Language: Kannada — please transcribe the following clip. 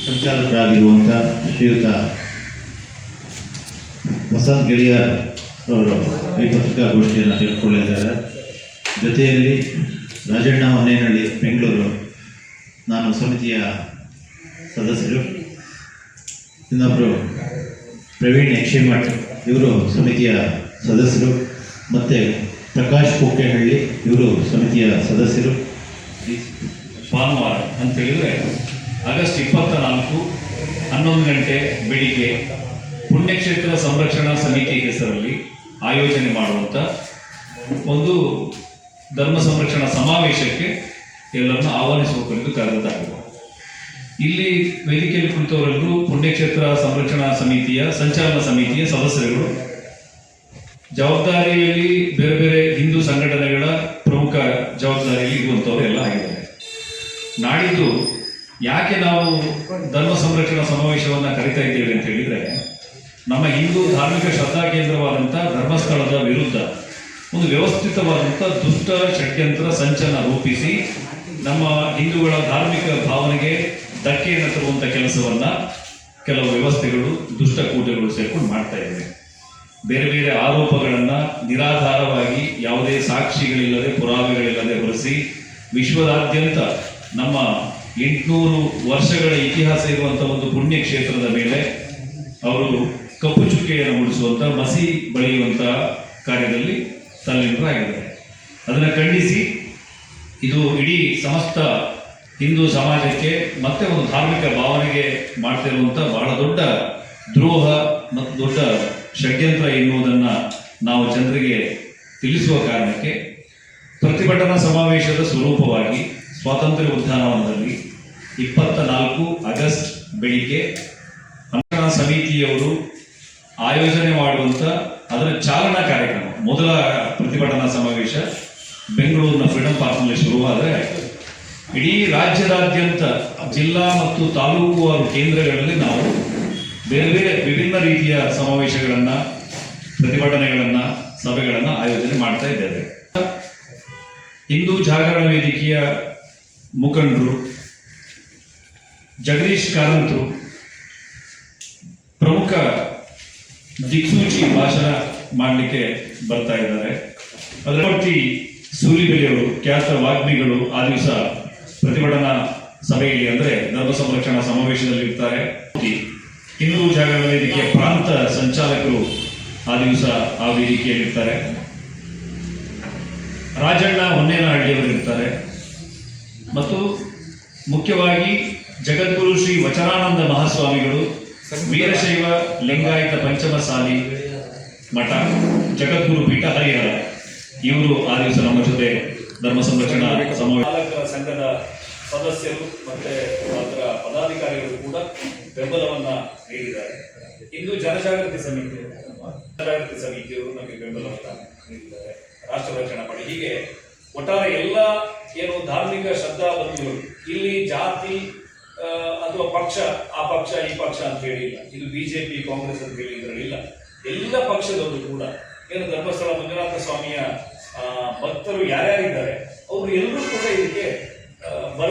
ಸಂಚಾಲಕರಾಗಿರುವಂಥ ಶ್ರೀಯುತ ವಸಂತ್ ಗೆಳೆಯ ಅವರು ಈ ಪತ್ರಿಕಾಗೋಷ್ಠಿಯನ್ನು ತೆಗೆದುಕೊಳ್ಳಿದ್ದಾರೆ ಜೊತೆಯಲ್ಲಿ ರಾಜಣ್ಣ ಹೊನ್ನೇನಹಳ್ಳಿ ಬೆಂಗಳೂರು, ನಾನು ಸಮಿತಿಯ ಸದಸ್ಯರು. ಇನ್ನೊಬ್ಬರು ಪ್ರವೀಣ್ ಯಕ್ಷಿಮಠ್, ಇವರು ಸಮಿತಿಯ ಸದಸ್ಯರು. ಮತ್ತು ಪ್ರಕಾಶ್ ಕೋಕೆಹಳ್ಳಿ ಇವರು ಸಮಿತಿಯ ಸದಸ್ಯರು. ಭಾನುವಾರ ಅಂತ ಹೇಳಿದ್ರೆ ಆಗಸ್ಟ್ ಇಪ್ಪತ್ತ ನಾಲ್ಕು ಹನ್ನೊಂದು ಗಂಟೆ ಬೆಳಿಗ್ಗೆ ಪುಣ್ಯಕ್ಷೇತ್ರ ಸಂರಕ್ಷಣಾ ಸಮಿತಿ ಹೆಸರಲ್ಲಿ ಆಯೋಜನೆ ಮಾಡುವಂಥ ಒಂದು ಧರ್ಮ ಸಂರಕ್ಷಣಾ ಸಮಾವೇಶಕ್ಕೆ ಎಲ್ಲರನ್ನು ಆಹ್ವಾನಿಸುವ ಕುರಿತು ಕರೆದಾಗಿದೆ ಇಲ್ಲಿ ವೇದಿಕೆಯಲ್ಲಿ ಕುಳಿತವರೆಲ್ಲರೂ ಪುಣ್ಯಕ್ಷೇತ್ರ ಸಂರಕ್ಷಣಾ ಸಮಿತಿಯ ಸಂಚಾಲನ ಸಮಿತಿಯ ಸದಸ್ಯರುಗಳು, ಜವಾಬ್ದಾರಿಯಲ್ಲಿ ಬೇರೆ ಬೇರೆ ಹಿಂದೂ ಸಂಘಟನೆಗಳ ಪ್ರಮುಖ ಜವಾಬ್ದಾರಿಯಲ್ಲಿ ಇರುವಂಥವ್ರು ಎಲ್ಲ ಆಗಿದ್ದಾರೆ. ನಾಡಿದ್ದು ಯಾಕೆ ನಾವು ಧರ್ಮ ಸಂರಕ್ಷಣಾ ಸಮಾವೇಶವನ್ನು ಕರಿತಾ ಇದ್ದೇವೆ ಅಂತ ಹೇಳಿದ್ರೆ, ನಮ್ಮ ಹಿಂದೂ ಧಾರ್ಮಿಕ ಶ್ರದ್ಧಾ ಕೇಂದ್ರವಾದಂಥ ಧರ್ಮಸ್ಥಳದ ವಿರುದ್ಧ ಒಂದು ವ್ಯವಸ್ಥಿತವಾದಂಥ ದುಷ್ಟ ಷಡ್ಯಂತ್ರ ಸಂಚಲನ ರೂಪಿಸಿ ನಮ್ಮ ಹಿಂದೂಗಳ ಧಾರ್ಮಿಕ ಭಾವನೆಗೆ ಧಕ್ಕೆಯನ್ನು ತರುವಂಥ ಕೆಲಸವನ್ನ ಕೆಲವು ವ್ಯವಸ್ಥೆಗಳು ದುಷ್ಟಕೂಟಗಳು ಸೇರ್ಕೊಂಡು ಮಾಡ್ತಾ ಇದ್ದೇವೆ. ಬೇರೆ ಬೇರೆ ಆರೋಪಗಳನ್ನ ನಿರಾಧಾರವಾಗಿ ಯಾವುದೇ ಸಾಕ್ಷಿಗಳಿಲ್ಲದೆ, ಪುರಾವೆಗಳಿಲ್ಲದೆ ಹೊರಿಸಿ ವಿಶ್ವದಾದ್ಯಂತ ನಮ್ಮ ಎಂಟುನೂರು ವರ್ಷಗಳ ಇತಿಹಾಸ ಇರುವಂಥ ಒಂದು ಪುಣ್ಯ ಕ್ಷೇತ್ರದ ಮೇಲೆ ಅವರು ಕಪ್ಪು ಚುಕ್ಕೆಯನ್ನು ಉಳಿಸುವಂಥ ಮಸಿ ಬಳಿಯುವಂತಹ ಕಾರ್ಯದಲ್ಲಿ ತಲ್ಲೀನರಾಗಿದ್ದಾರೆ. ಅದನ್ನು ಖಂಡಿಸಿ, ಇದು ಇಡೀ ಸಮಸ್ತ ಹಿಂದೂ ಸಮಾಜಕ್ಕೆ ಮತ್ತೆ ಒಂದು ಧಾರ್ಮಿಕ ಭಾವನೆಗೆ ಮಾಡ್ತಿರುವಂಥ ಬಹಳ ದೊಡ್ಡ ದ್ರೋಹ ಮತ್ತು ದೊಡ್ಡ ಷಡ್ಯಂತ್ರ ಎನ್ನುವುದನ್ನು ನಾವು ಜನರಿಗೆ ತಿಳಿಸುವ ಕಾರಣಕ್ಕೆ ಪ್ರತಿಭಟನಾ ಸಮಾವೇಶದ ಸ್ವರೂಪವಾಗಿ ಸ್ವಾತಂತ್ರ್ಯ ಉದ್ಯಾನವನದಲ್ಲಿ ಇಪ್ಪತ್ತ ನಾಲ್ಕು ಆಗಸ್ಟ್ ಬೆಳಿಗ್ಗೆ ಅನುಷ್ಠಾನ ಸಮಿತಿಯವರು ಆಯೋಜನೆ ಮಾಡುವಂಥ ಅದರ ಚಾಲನಾ ಕಾರ್ಯಕ್ರಮ, ಮೊದಲ ಪ್ರತಿಭಟನಾ ಸಮಾವೇಶ ಬೆಂಗಳೂರಿನ ಫ್ರೀಡಂ ಪಾರ್ಕ್ನಲ್ಲಿ ಶುರುವಾದರೆ ಇಡೀ ರಾಜ್ಯದಾದ್ಯಂತ ಜಿಲ್ಲಾ ಮತ್ತು ತಾಲೂಕುವಾರು ಕೇಂದ್ರಗಳಲ್ಲಿ ನಾವು ಬೇರೆ ಬೇರೆ ವಿಭಿನ್ನ ರೀತಿಯ ಸಮಾವೇಶಗಳನ್ನು, ಪ್ರತಿಭಟನೆಗಳನ್ನು, ಸಭೆಗಳನ್ನು ಆಯೋಜನೆ ಮಾಡ್ತಾ ಇದ್ದೇವೆ. ಹಿಂದೂ ಜಾಗರಣ ವೇದಿಕೆಯ ಮುಖಂಡರು ಜಗದೀಶ್ ಕಾರಂತರು ಪ್ರಮುಖ ದಿಕ್ಸೂಚಿ ಭಾಷಣ ಮಾಡಲಿಕ್ಕೆ ಬರ್ತಾ ಇದ್ದಾರೆ. ಅದರೊಟ್ಟಿ ಸೂಲಿಬೆಲೆಯವರು, ಖ್ಯಾತ ವಾಗ್ಮಿಗಳು ಆ ದಿವಸ ಪ್ರತಿಭಟನಾ ಸಭೆಯಲ್ಲಿ ಅಂದರೆ ಧರ್ಮ ಸಂರಕ್ಷಣಾ ಸಮಾವೇಶದಲ್ಲಿ ಇರ್ತಾರೆ ಹಿಂದೂ ಜಾಗರಣ ವೇದಿಕೆಯ ಪ್ರಾಂತ ಸಂಚಾಲಕರು ಆ ದಿವಸ ಆ ವೇದಿಕೆಯಲ್ಲಿರ್ತಾರೆ. ರಾಜಣ್ಣ ಹೊನ್ನೇನಹಳ್ಳಿಯವರು ಇರ್ತಾರೆ ಮತ್ತು ಮುಖ್ಯವಾಗಿ ಜಗದ್ಗುರು ಶ್ರೀ ವಚನಾನಂದ ಮಹಾಸ್ವಾಮಿಗಳು, ವೀರಶೈವ ಲಿಂಗಾಯತ ಪಂಚಮಸಾಲಿ ಮಠ, ಜಗದ್ಗುರು ಪೀಠ ಹರಿಹರ. ಇವರು ಆ ದಿವಸ ನಮ್ಮ ಜೊತೆ ಧರ್ಮ ಸಂರಕ್ಷಣಾ ಸಮಾವೇಶ ಸಂಘದ ಸದಸ್ಯರು ಮತ್ತೆ ಅದರ ಪದಾಧಿಕಾರಿಗಳು ಕೂಡ ಬೆಂಬಲವನ್ನ ನೀಡಿದ್ದಾರೆ. ಇಂದು ಜನಜಾಗೃತಿ ಸಮಿತಿ ಜನಜಾಗೃತಿ ಸಮಿತಿಯವರು ನಮಗೆ ಬೆಂಬಲವನ್ನು ನೀಡಿದ್ದಾರೆ. ರಾಷ್ಟ್ರ ರಕ್ಷಣಾ ಪಡೆ. ಹೀಗೆ ಒಟ್ಟಾರೆ ಎಲ್ಲ ಏನು ಧಾರ್ಮಿಕ ಶ್ರದ್ಧಾ ಬಂಧುಗಳು ಇಲ್ಲಿ ಜಾತಿ ಅಥವಾ ಪಕ್ಷ, ಆ ಪಕ್ಷ, ಈ ಪಕ್ಷ ಅಂತ ಹೇಳಿಲ್ಲ ಇದು ಬಿಜೆಪಿ, ಕಾಂಗ್ರೆಸ್ ಅಂತ ಹೇಳಿ ಇದರಲ್ಲಿಲ್ಲ ಎಲ್ಲ ಪಕ್ಷದವರು ಕೂಡ, ಏನು ಧರ್ಮಸ್ಥಳ ಮಂಜುನಾಥ ಸ್ವಾಮಿಯ ಭಕ್ತರು ಯಾರ್ಯಾರಿದ್ದಾರೆ, ಅವರು ಎಲ್ಲರೂ ಕೂಡ ಇದಕ್ಕೆ